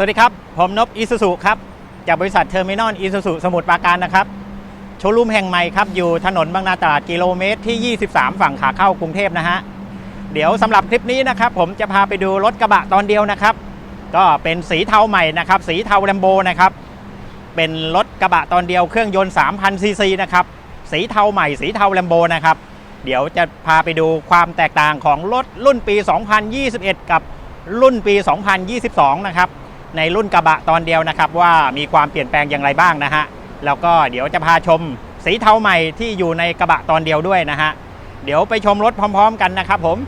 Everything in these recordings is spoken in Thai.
สวัสดีครับ ผมนบอิสุสุครับ จากบริษัทเทอร์มินอลอิสุสุสมุทรปราการนะครับ โชว์รูมแห่งใหม่ครับ อยู่ถนนบางนาตราดกิโลเมตรที่ 23 ฝั่งขาเข้ากรุงเทพนะฮะ เดี๋ยวสำหรับคลิปนี้นะครับ ผมจะพาไปดูรถกระบะตอนเดียวนะครับ ก็เป็นสีเทาใหม่นะครับ สีเทาแลมโบนะครับ เป็นรถกระบะตอนเดียวเครื่องยนต์ 3,000 ซีซีนะครับ สีเทาใหม่สีเทาแลมโบนะครับ เดี๋ยวจะพาไปดูความแตกต่างของรถรุ่นปี 2021 กับรุ่นปี 2022 นะครับ ในรุ่นกระบะตอนเดียวนะครับว่ามีความเปลี่ยนแปลงอย่างไรบ้างนะฮะแล้วก็เดี๋ยวจะพาชมสีเทาใหม่ที่อยู่ในกระบะตอนเดียวด้วยนะฮะเดี๋ยวไปชมรถพร้อม ๆ กันนะครับผม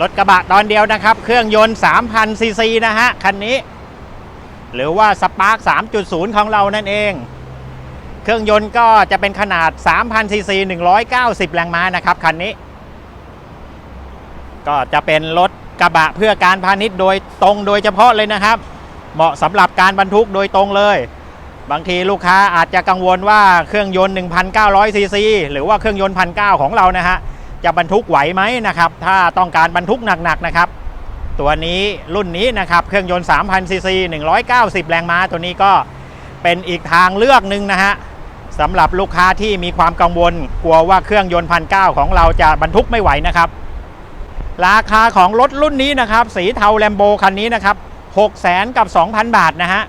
รถกระบะตอนเดียวนะครับ เครื่องยนต์ 3,000 ซีซีนะฮะ คันนี้ หรือว่าสปาร์ค3.0 ของเรานั่นเอง เครื่องยนต์ก็จะเป็นขนาด 3,000 ซีซี 190 แรงม้านะครับ คันนี้ ก็จะเป็นรถ กระบะเพื่อการพาณิชย์โดยตรงโดยเฉพาะเลยนะครับ เหมาะสำหรับการบรรทุกโดยตรงเลย บางทีลูกค้าอาจจะกังวลว่าเครื่องยนต์ 1,900ซีซีหรือว่าเครื่องยนต์1,900ของเรานะฮะจะบรรทุกไหวไหมนะครับ ถ้าต้องการบรรทุกหนักๆนะครับ ตัวนี้รุ่นนี้นะครับเครื่องยนต์ 3,000ซีซี190 แรงม้าตัวนี้ก็เป็นอีกทางเลือกหนึ่งนะฮะสำหรับลูกค้าที่มีความกังวล กลัวว่าเครื่องยนต์1,900ของเราจะบรรทุกไม่ไหวนะครับ ราคาของรถรุ่นนี้นะครับ สีเทาแลมโบคันนี้นะครับ6 0 0 0 0กับ 2,000 บาทนะฮะ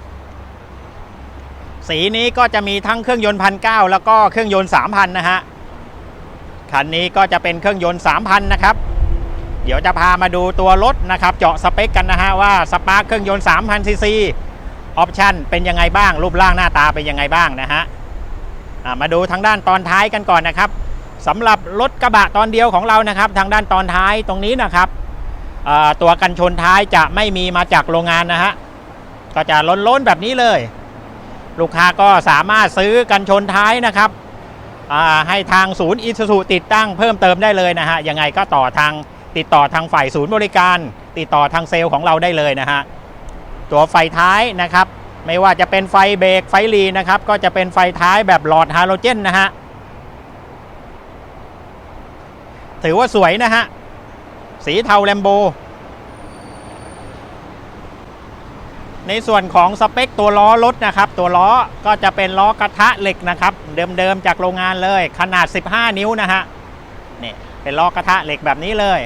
สีนี้ก็จะมีทั้งเครื่องยนต์1,900แล้วก็เครื่องยนต์ 3,000 นะฮะ คันนี้ก็จะเป็นเครื่องยนต์ 3,000 นะครับ เดี๋ยวจะพามาดูตัวรถนะครับ เจาะสเปคกันนะฮะว่าสปาร์คเครื่องยนต์3,000ซีซีออปชั่นเป็นยังไงบ้าง รูปร่างหน้าตาเป็นยังไงบ้างนะฮะมาดูทางด้านตอนท้ายกันก่อนนะครับ สำหรับรถกระบะตอนเดียวของเรานะครับ ทางด้านตอนท้ายตรงนี้นะครับตัวกันชนท้ายจะไม่มีมาจากโรงงานนะฮะก็จะล้นๆแบบนี้เลย ลูกค้าก็สามารถซื้อกันชนท้ายนะครับให้ทางศูนย์อิสุสุติดตั้งเพิ่มเติมได้เลยนะฮะยังไงก็ต่อทางติดต่อทางฝ่ายศูนย์บริการ ติดต่อทางเซลล์ของเราได้เลยนะฮะตัวไฟท้ายนะครับ ไม่ว่าจะเป็นไฟเบรกไฟลีนะครับ ก็จะเป็นไฟท้ายแบบหลอดฮาโลเจนนะฮะ ถือว่าสวยนะฮะ สีเทาแลมโบ ในส่วนของสเปคตัวล้อรถนะครับ ตัวล้อก็จะเป็นล้อกระทะเหล็กนะครับ เดิมๆจากโรงงานเลย ขนาด 15 นิ้วนะฮะนี่เป็นล้อกระทะเหล็กแบบนี้เลย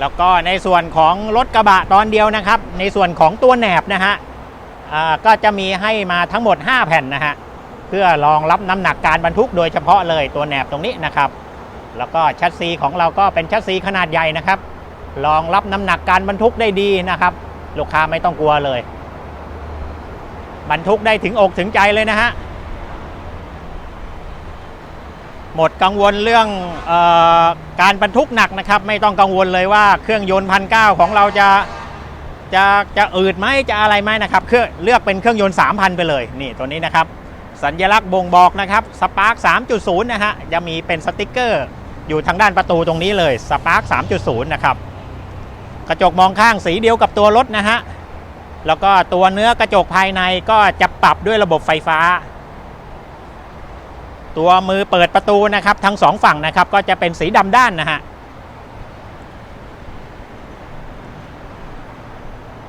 แล้วก็ในส่วนของรถกระบะตอนเดียวนะครับ ในส่วนของตัวแหนบนะฮะก็จะมีให้มาทั้งหมด 5 แผ่นนะฮะเพื่อรองรับน้ำหนักการบรรทุกโดยเฉพาะเลยตัวแหนบตรงนี้นะครับ แล้วก็ชัดซีของเราก็เป็นชัดซีขนาดใหญ่นะครับ รองรับน้ำหนักการบรรทุกได้ดีนะครับ ลูกค้าไม่ต้องกลัวเลย บรรทุกได้ถึงอกถึงใจเลยนะฮะ หมดกังวลเรื่องออการบรรทุกหนักนะครับ ไม่ต้องกังวลเลยว่าเครื่องยนต์พันเก้าของเราจะจะจะอืดไหมจะอะไรไหมนะครับเครื่องเลือกเป็นเครื่องยนต์ 3,000 ไปเลยนี่ตัวนี้นะครับ สัญลักษณ์บ่งบอกนะครับสปาร์ค3.0 นะฮะจะมีเป็นสติกเกอร์ อยู่ทางด้านประตูตรงนี้เลยสปาร์ค3.0 นะครับ กระจกมองข้างสีเดียวกับตัวรถนะฮะ แล้วก็ตัวเนื้อกระจกภายในก็จะปรับด้วยระบบไฟฟ้า ตัวมือเปิดประตูนะครับทั้งสองฝั่งนะครับก็จะเป็นสีดำด้านนะฮะ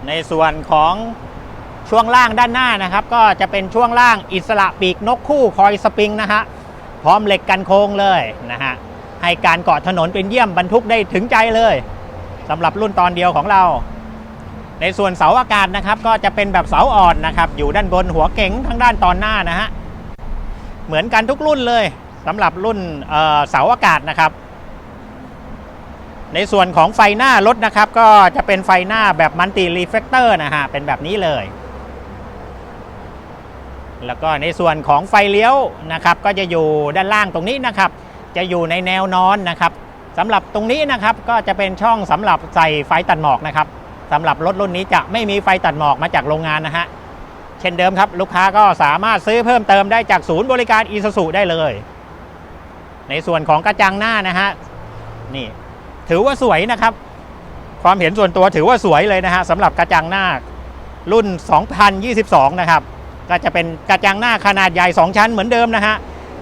ในส่วนของช่วงล่างด้านหน้านะครับ ก็จะเป็นช่วงล่างอิสระปีกนกคู่คอยสปริงนะฮะ พร้อมเหล็กกันโค้งเลยนะฮะ ให้การเกาะถนนเป็นเยี่ยมบรรทุกได้ถึงใจเลยสำหรับรุ่นตอนเดียวของเรา ในส่วนเสาอากาศนะครับ ก็จะเป็นแบบเสาอ่อนนะครับ อยู่ด้านบนหัวเก๋งทางด้านตอนหน้านะฮะเหมือนกันทุกรุ่นเลยสำหรับรุ่นเอ่อเสาอากาศนะครับ ในส่วนของไฟหน้ารถนะครับ ก็จะเป็นไฟหน้าแบบมัลติรีเฟกเตอร์นะฮะเป็นแบบนี้เลย แล้วก็ในส่วนของไฟเลี้ยวนะครับ ก็จะอยู่ด้านล่างตรงนี้นะครับ จะอยู่ในแนวนอนนะครับสำหรับตรงนี้นะครับก็จะเป็นช่องสำหรับใส่ไฟตัดหมอกนะครับสำหรับรถรุ่นนี้จะไม่มีไฟตัดหมอกมาจากโรงงานนะฮะเช่นเดิมครับ ลูกค้าก็สามารถซื้อเพิ่มเติมได้จากศูนย์บริการอีซูซูได้เลย ในส่วนของกระจังหน้านะฮะนี่ถือว่าสวยนะครับ ความเห็นส่วนตัวถือว่าสวยเลยนะฮะสำหรับกระจังหน้ารุ่น 2022 นะครับ ก็จะเป็นกระจังหน้าขนาดใหญ่ 2 ชั้นเหมือนเดิมนะฮะ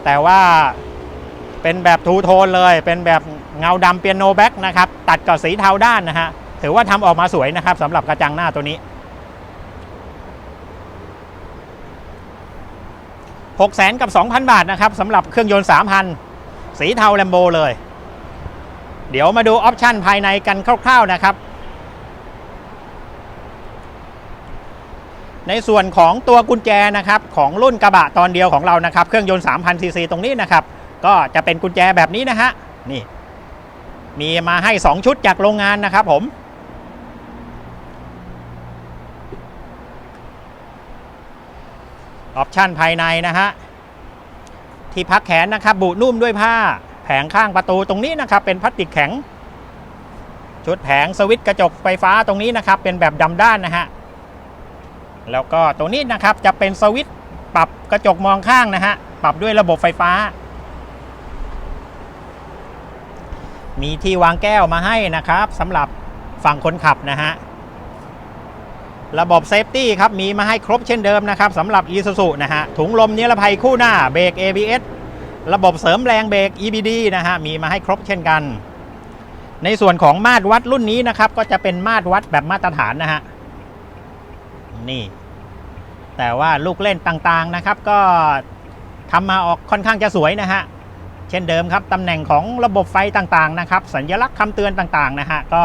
แต่ว่า เป็นแบบทูโทนเลย เป็นแบบเงาดำเปียโนแบ็กนะครับ ตัดกับสีเทาด้านนะฮะ ถือว่าทำออกมาสวยนะครับสำหรับกระจังหน้าตัวนี้ 6 0 0 0 0กับ 2,000 บาทนะครับสำหรับเครื่องยนต์ 3,000 สีเทาแลมโบเลย เดี๋ยวมาดูออปชันภายในกันคร่าวๆนะครับในส่วนของตัวกุญแจนะครับของรุ่นกระบะตอนเดียวของเรานะครับ เครื่องยนต์ 3,000ซีซีตรงนี้นะครับ ก็จะเป็นกุญแจแบบนี้นะฮะนี่ มีมาให้ 2 ชุดจากโรงงานนะครับผมออปชันภายในนะฮะที่พักแขนนะครับ บุนุ่มด้วยผ้า แผงข้างประตูตรงนี้นะครับ เป็นพลาสติกแข็ง ชุดแผงสวิตช์กระจกไฟฟ้าตรงนี้นะครับ เป็นแบบดำด้านนะฮะแล้วก็ตรงนี้นะครับจะเป็นสวิตช์ปรับกระจกมองข้างนะฮะปรับด้วยระบบไฟฟ้า มีที่วางแก้วมาให้นะครับสำหรับฝั่งคนขับนะฮะ ระบบเซฟตี้ครับ มีมาให้ครบเช่นเดิมนะครับสำหรับ e s u s u นะฮะ ถุงลมนิรภัยคู่หน้าเบรก ABS ระบบเสริมแรงเบรก EBD นะฮะ มีมาให้ครบเช่นกัน ในส่วนของมาตรวัดรุ่นนี้นะครับ ก็จะเป็นมาตรวัดแบบมาตรฐานนะฮะ นี่ แต่ว่าลูกเล่นต่างๆนะครับ ก็ทำมาออกค่อนข้างจะสวยนะฮะ เช่นเดิมครับตำแหน่งของระบบไฟต่างๆนะครับ สัญลักษณ์คำเตือนต่างๆนะฮะก็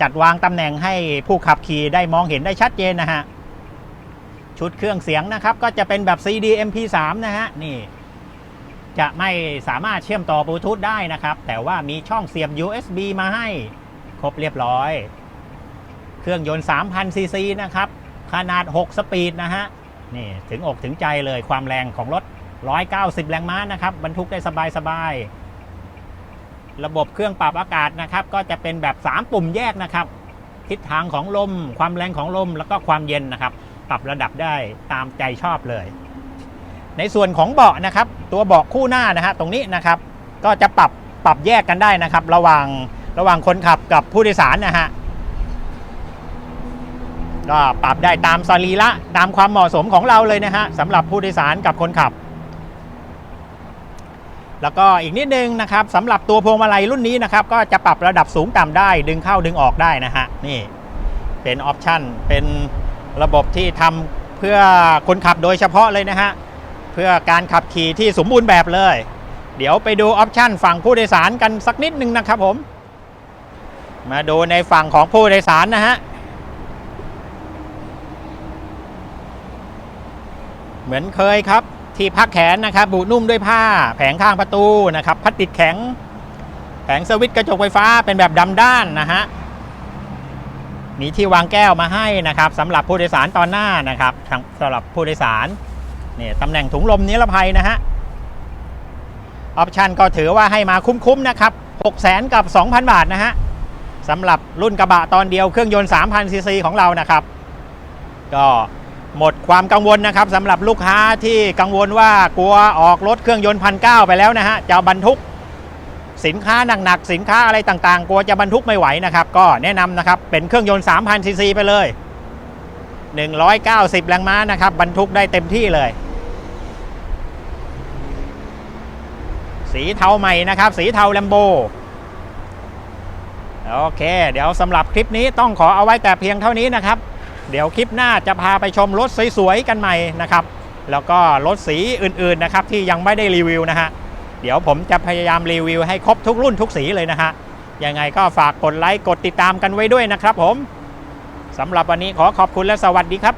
จัดวางตำแหน่งให้ผู้ขับขี่ได้มองเห็นได้ชัดเจนนะฮะชุดเครื่องเสียงนะครับ ก็จะเป็นแบบ CD MP3 นะฮะนี่ จะไม่สามารถเชื่อมต่อบลูทูธได้นะครับ แต่ว่ามีช่องเสียบ USB มาให้ครบเรียบร้อย เครื่องยนต์ 3,000 ซีซีนะครับ ขนาด 6 สปีดนะฮะนี่ถึงอกถึงใจเลยความแรงของรถ 190 แรงม้านะครับบรรทุกได้สบายๆระบบเครื่องปรับอากาศนะครับ ก็จะเป็นแบบ 3 ปุ่มแยกนะครับ ทิศทางของลม ความแรงของลมแล้วก็ความเย็นนะครับ ปรับระดับได้ตามใจชอบเลย ในส่วนของเบาะนะครับ ตัวเบาะคู่หน้านะฮะตรงนี้นะครับ ก็จะปรับปรับแยกกันได้นะครับ ระหว่างระหว่างคนขับกับผู้โดยสารนะฮะก็ปรับได้ตามสรีระตามความเหมาะสมของเราเลยนะฮะสำหรับผู้โดยสารกับคนขับ แล้วก็อีกนิดนึงนะครับสำหรับตัวพวงมาลัยรุ่นนี้นะครับก็จะปรับระดับสูงต่ำได้ดึงเข้าดึงออกได้นะฮะนี่เป็นออปชันเป็นระบบที่ทำเพื่อคนขับโดยเฉพาะเลยนะฮะเพื่อการขับขี่ที่สมบูรณ์แบบเลย เดี๋ยวไปดูออปชันฝั่งผู้โดยสารกันสักนิดนึงนะครับผม มาดูในฝั่งของผู้โดยสารนะฮะเหมือนเคยครับ ที่พักแขนนะครับบุนุ่มด้วยผ้า แผงข้างประตูนะครับพลาสติกแข็ง แผงสวิตช์กระจกไฟฟ้าเป็นแบบดำด้านนะฮะมีที่วางแก้วมาให้นะครับสำหรับผู้โดยสารตอนหน้านะครับสำหรับผู้โดยสารเนี่ยตำแหน่งถุงลมนิรภัยนะฮะออปชันก็ถือว่าให้มาคุ้มๆนะครับ6 0 0 0 0กับ 2,000 บาทนะฮะสำหรับรุ่นกระบะตอนเดียวเครื่องยนต์3,000ซีซีของเรานะครับ ก็ หมดความกังวลนะครับสำหรับลูกค้าที่กังวลว่ากลัวออกรถเครื่องยนต์พันเไปแล้วนะฮะจะบรรทุกสินค้าหนักๆสินค้าอะไรต่างๆ กลัวจะบรรทุกไม่ไหวนะครับ ก็แนะนำนะครับเป็นเครื่องยนต์3,000ซีซีไปเลย 190 แรงม้านะครับบรรทุกได้เต็มที่เลย สีเทาใหม่นะครับ สีเทาแลมโบโอเค เดี๋ยวสำหรับคลิปนี้ต้องขอเอาไว้แต่เพียงเท่านี้นะครับ เดี๋ยวคลิปหน้าจะพาไปชมรถสวยๆกันใหม่นะครับ แล้วก็รถสีอื่นๆนะครับที่ยังไม่ได้รีวิวนะฮะเดี๋ยวผมจะพยายามรีวิวให้ครบทุกรุ่นทุกสีเลยนะฮะยังไงก็ฝากกดไลค์กดติดตามกันไว้ด้วยนะครับผมสำหรับวันนี้ขอขอบคุณและสวัสดีครับ